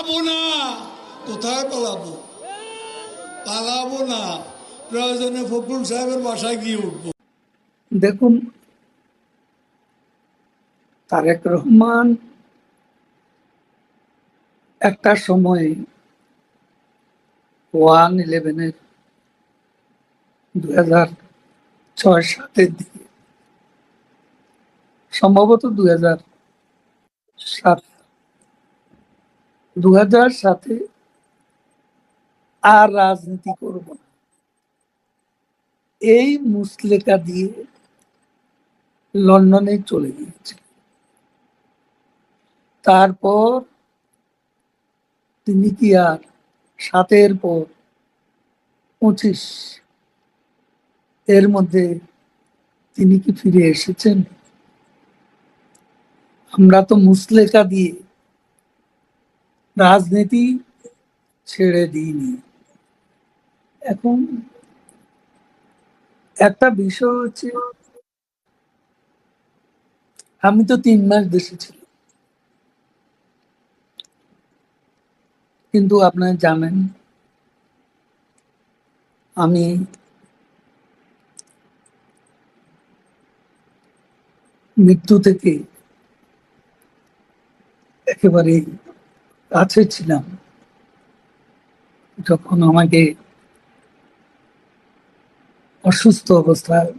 পালাবো না। কোথায় পালাবো? পালাবো না। প্রয়োজনে ফখরুল সাহেবের বাসায় গিয়ে উঠবো। দেখুন, তারেক রহমান একটা সময় ওয়ান ইলেভেনের দুই হাজার ছয় সাতের দিকে, সম্ভবত দুই হাজার সাত দু হাজার সাতে আর রাজনীতি করব না। এই মুসলেকা দিয়ে লন্ডনে চলে গিয়েছে। তারপর তিনি কি আর সাতের পর পঁচিশ এর মধ্যে তিনি কি ফিরে এসেছেন? আমরা তো মুসলেকা দিয়ে রাজনীতি ছেড়ে দিইনি। এখন একটা বিষয় হচ্ছে, আমি তো তিন মাস দেশে ছিলাম। কিন্তু আপনারা জানেন, আমি মৃত্যু থেকে একেবারে কাছে ছিলাম যখন আমাকে অসুস্থ অবস্থায়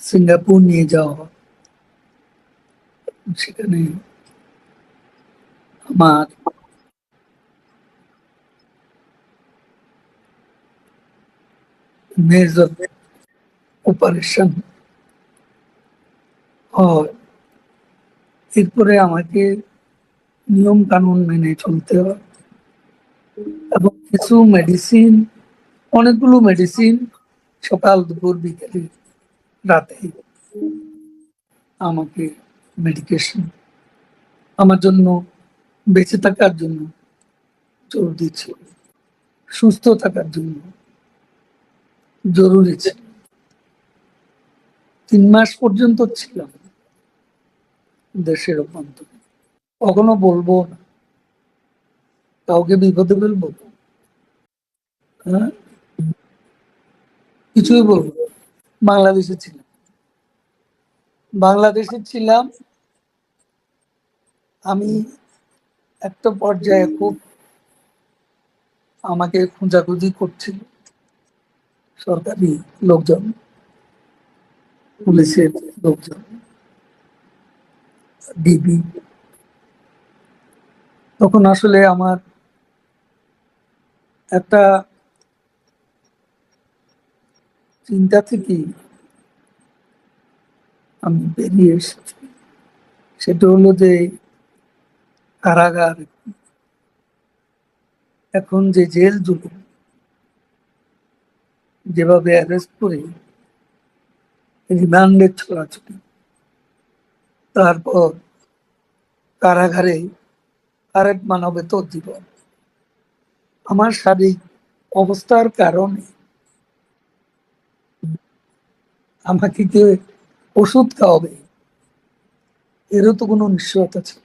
সিঙ্গাপুর নিয়ে যাওয়া। সেখানে আমার মেজর অপারেশন হয় এরপরে আমাকে নিয়ম কানুন মেনে চলতে হয়। এবং কিছু মেডিসিন অনেকগুলো মেডিসিন সকাল, দুপুর, বিকেলে, রাতে আমাকে মেডিকেশন আমার জন্য, বেঁচে থাকার জন্য জরুরি ছিল সুস্থ থাকার জন্য জরুরি ছিল। তিন মাস পর্যন্ত ছিলাম দেশের অভ্যন্তরে কখনো বলব না। কাউকে বিপদে ফেলব হ্যাঁ? কিছুই বলব। বাংলাদেশে ছিলাম। বাংলাদেশে ছিলাম। আমি একটা পর্যায়ে খুব আমাকে খোঁজাখুঁজি করছিল। সরকারি লোকজন, পুলিশের লোকজন, ডিবি তখন আসলে আমার একটা চিন্তা থেকে আমি বেরিয়ে এসেছি। সেটা হলো যে কারাগার। এখন যে জেল জুলুম যেভাবে অ্যারেস্ট করে রিমান্ডের ছড়াছড়ি, তারপর কারাগারে আরেক মানবেতর জীবন। আমার শারীরিক অবস্থার কারণে আমাকে কে ওষুধ খাওয়াবে, এরও তো কোনো নিশ্চয়তা ছিল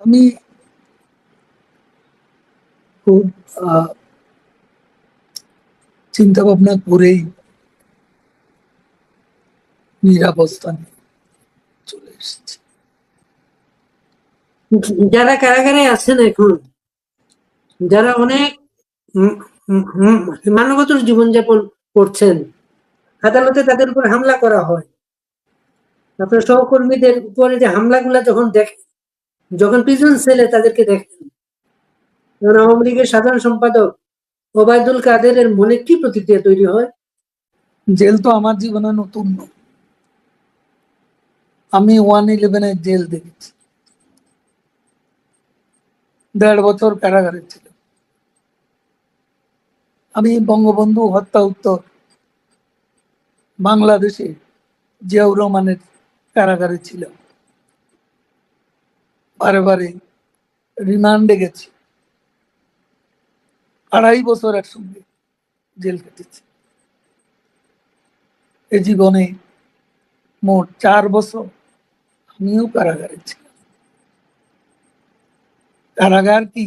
আমি খুব চিন্তা ভাবনা করেই নিরাবস্থানে চলে এসেছি। যারা কারাগারে আছেন এখন যারা অনেক উম উম উম মানবত জীবনযাপন করছেন আদালতে তাদের উপর হামলা করা হয়। আপনার সহকর্মীদের উপরে যে হামলাগুলা যখন দেখেন যখন প্রিজন সেলে তাদেরকে দেখেন তখন আওয়ামী লীগের সাধারণ সম্পাদক ওবায়দুল কাদেরের মনে কি প্রতিক্রিয়া তৈরি হয়? জেল তো আমার জীবনে নতুন নয়। আমি ওয়ান ইলেভেনের জেল দেখেছি। দেড় বছর কারাগারে ছিল। আমি বঙ্গবন্ধু হত্যা উত্তর বাংলাদেশে জিয়াউর রহমানের কারাগারে ছিলাম। বারে বারে রিমান্ডে গেছি। আড়াই বছর একসঙ্গে জেল কেটেছি। এ জীবনে মোট চার বছর আমিও কারাগারে ছিলাম কারাগার কি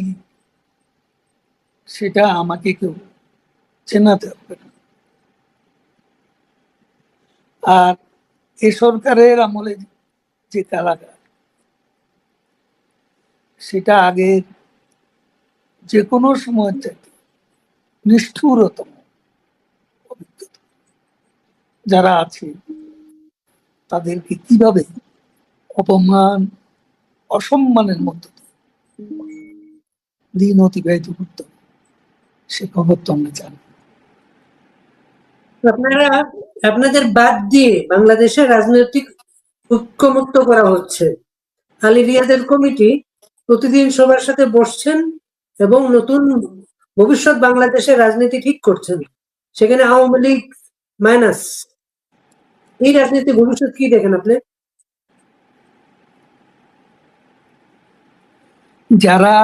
সেটা আমাকে কেউ চেনাতে হবে আর এ সরকারের আমলে যে কারাগার, সেটা আগে যে কোনো সময় চাইতে, নিষ্ঠুরতম যারা আছে, তাদেরকে কীভাবে অপমান, অসম্মানের মধ্য দিন অতিবাহিত করতে। সে খবর তো আমরা জানি। আপনারা, আপনাদের বাদ দিয়ে বাংলাদেশের রাজনৈতিক ঐক্যমুক্ত করা হচ্ছে। আলী রিয়াদের কমিটি প্রতিদিন সবার সাথে বসছেন এবং নতুন ভবিষ্যৎ বাংলাদেশের রাজনীতি ঠিক করছেন। সেখানে আওয়ামী লীগ মাইনাস। এই রাজনীতি ভবিষ্যৎ কি দেখেন আপনি? যারা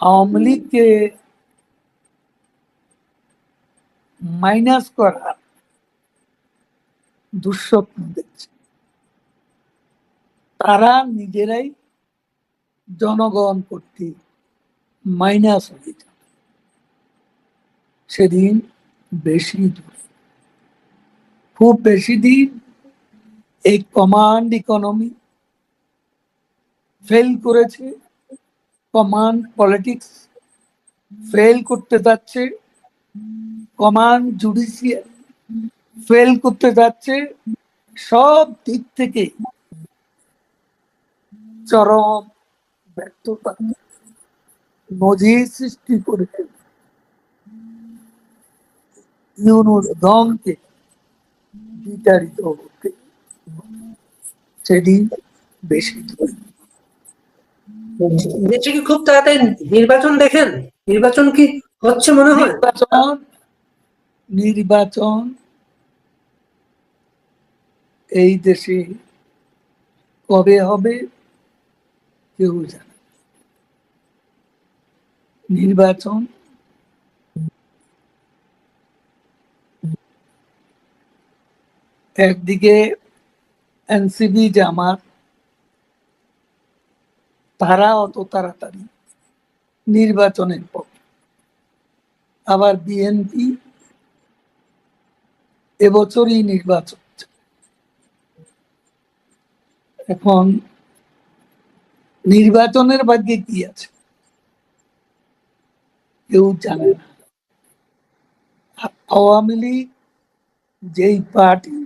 আওয়ামী লীগকে মাইনাস করার দুঃস্বপ্ন দেখছে, তারা নিজেরাই জনগণ কর্তৃক মাইনাস হয়ে যাবে। সেদিন বেশি দূরে, খুব বেশি দিন এই কমান্ড ইকোনমি ফেল করেছে, কমান্ড পলিটিক্স ফেল করতে যাচ্ছে, কমান্ড জুডিশিয়াল ফেল করতে যাচ্ছে, সব দিক থেকে চরম ব্যর্থতা নজির সৃষ্টি করেছে। ইউনুর দমকে বিতাড়িত হতে। সেদিন বেশি দূরে কি খুব তাড়াতাড়ি নির্বাচন দেখেন? নির্বাচন কি হচ্ছে মনে হয়? নির্বাচন নির্বাচন, এই দেশে কবে হবে কেউ জানে নির্বাচন একদিকে এনসিবি জামাত তারা অত তাড়াতাড়ি নির্বাচনের পক্ষে আবার বিএনপি এবছরই নির্বাচন এখন নির্বাচনের ভাগ্যে কি আছে? কেউ জানে না। আওয়ামী লীগ যেই পার্টি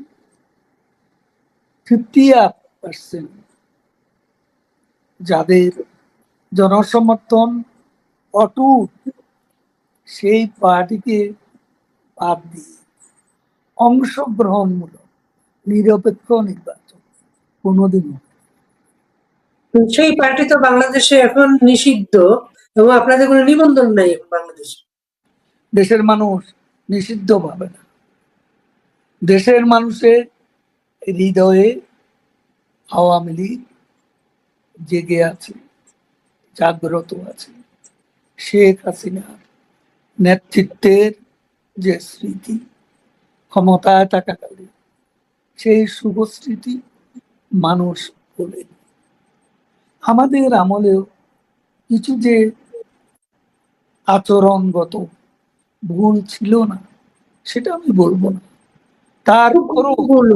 ফিফটি আপ পার্সেন্ট যাদের জনসমর্থন অটুট সেই পার্টিকে বাদ দিয়ে অংশগ্রহণমূলক নিরপেক্ষ নির্বাচন কোনোদিনও সেই পার্টি তো বাংলাদেশে এখন নিষিদ্ধ এবং আপনাদের কোনো নিবন্ধন নাই এখন বাংলাদেশে? দেশের মানুষ নিষিদ্ধ পাবে না। দেশের মানুষের হৃদয়ে আওয়ামী লীগ জেগে আছে জাগ্রত আছে। শেখ হাসিনার নেতৃত্বের যে স্মৃতি ক্ষমতায় থাকাকালে সেই শুভ স্মৃতি মানুষ বলে। আমাদের আমলেও কিছু যে আচরণগত ভুল ছিল না সেটা আমি বলব না। তার উপরও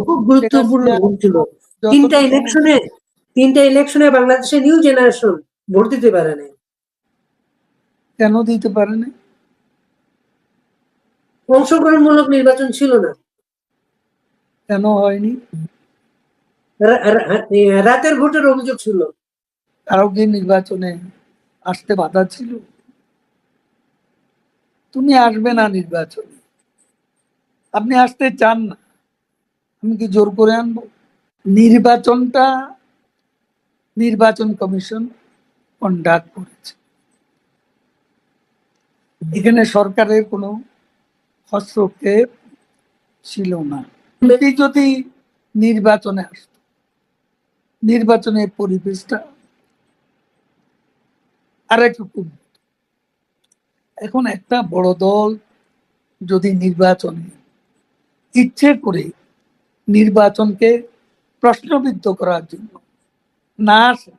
খুব গুরুত্বপূর্ণ ভুল ছিল। তিনটা ইলেকশনে তিনটা ইলেকশনে বাংলাদেশের নিউ জেনারেশন ভোট দিতে পারে নাই। কেন দিতে পারে না অংশগ্রহণমূলক নির্বাচন ছিল না। কেন হয়নি? রাতের ভোটের অভিযোগ ছিল। কারও কি নির্বাচনে আসতে বাধা ছিল? তুমি আসবে না নির্বাচনে। আপনি আসতে চান না। আমি কি জোর করে আনব? নির্বাচনটা নির্বাচন কমিশন কন্ডাক্ট করেছে। এখানে সরকারের কোনো হস্তক্ষেপ ছিল না। যদি নির্বাচনে আসতো নির্বাচনের পরিবেশটা আর একটু এখন একটা বড় দল যদি নির্বাচনে ইচ্ছে করে নির্বাচনকে প্রশ্নবিদ্ধ করার জন্য না আসে।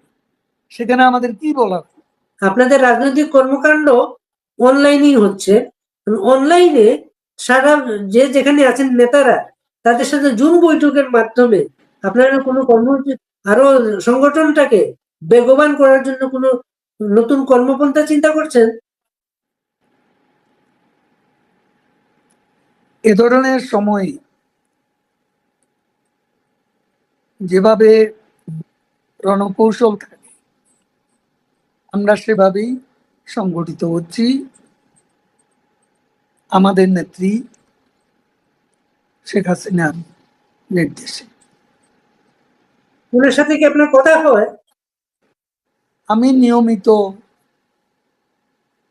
সেখানে আমাদের কি বলার? আপনাদের রাজনৈতিক কর্মকাণ্ড অনলাইনেই হচ্ছে। অনলাইনে সারা যে যেখানে আছেন নেতারা তাদের সাথে জুম বৈঠকের মাধ্যমে আপনারা কোনো কর্মসূচি আরও সংগঠনটাকে বেগবান করার জন্য কোনো নতুন কর্মপন্থা চিন্তা করছেন? এ ধরনের সময় যেভাবে রণকৌশল থাকে। আমরা সেভাবেই সংগঠিত হচ্ছি। আমাদের নেত্রী শেখ হাসিনার নির্দেশে। সাথে কি আপনার কথা হয়? আমি নিয়মিত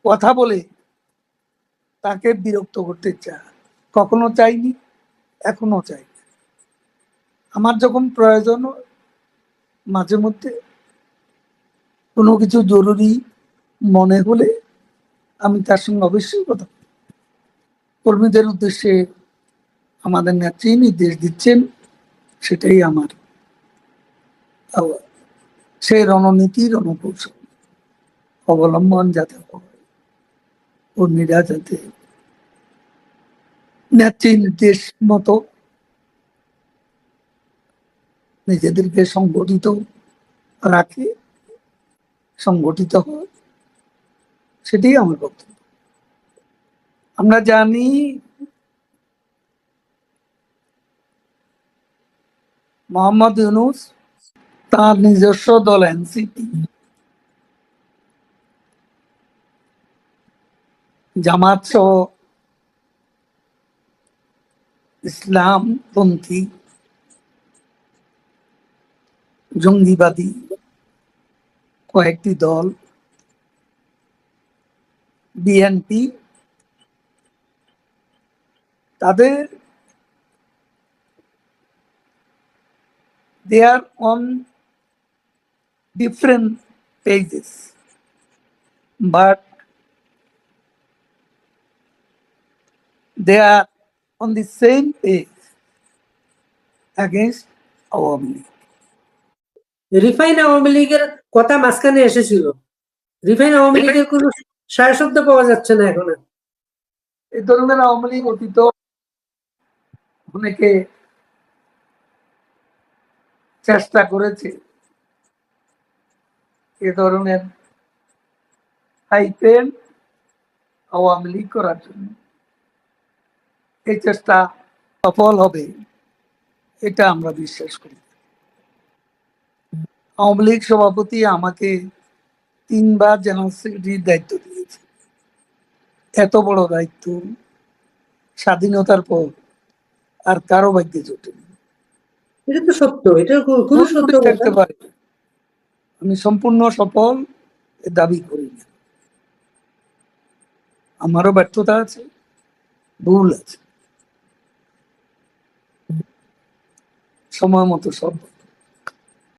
কথা বলে তাকে বিরক্ত করতে চাই কখনো চাইনি এখনও চাইনি। আমার যখন প্রয়োজন মাঝে মধ্যে কোনো কিছু জরুরি মনে হলে আমি তার সঙ্গে অবশ্যই কথা কর্মীদের উদ্দেশ্যে আমাদের নেত্রী নির্দেশ দিচ্ছেন, সেটাই আমার। সেই রণনীতি, রণকৌশল অবলম্বন যাতে কর্মীরা যাতে নেত্রী নির্দেশ মতো নিজেদেরকে সংগঠিত রাখে, সংগঠিত হয়। সেটাই আমার বক্তব্য। আমরা জানি মোহাম্মদ ইউনুস তার নিজস্ব দল এনসিপি, জামাত সহ ইসলামপন্থী জঙ্গিবাদী কয়েকটি দল বিএনপি তাদের they are on different pages but they are on the same page against Awami League. Refine Awami লীগের কথা মাঝখানে এসেছিল। রিফাইন আওয়ামী লীগের কোনো সায় শব্দ পাওয়া যাচ্ছে না এখন এই ধরনের আওয়ামী লীগ অতীত অনেকে চেষ্টা করেছে এ ধরনের হাইপেন আওয়ামী লীগ করার জন্য। এই চেষ্টা সফল হবে এটা আমরা বিশ্বাস করি। আওয়ামী লীগ সভাপতি আমাকে তিনবার জেনারেল সেক্রেটারির দায়িত্ব দিয়েছে। এত বড় দায়িত্ব স্বাধীনতার পর আর কারও ভাগ্যে জোটেনি এটা তো সত্য এটা খু- সত্য থাকতে পারে আমি সম্পূর্ণ সফল দাবি করি না। আমারও ব্যর্থতা আছে ভুল আছে। সময় মতো সব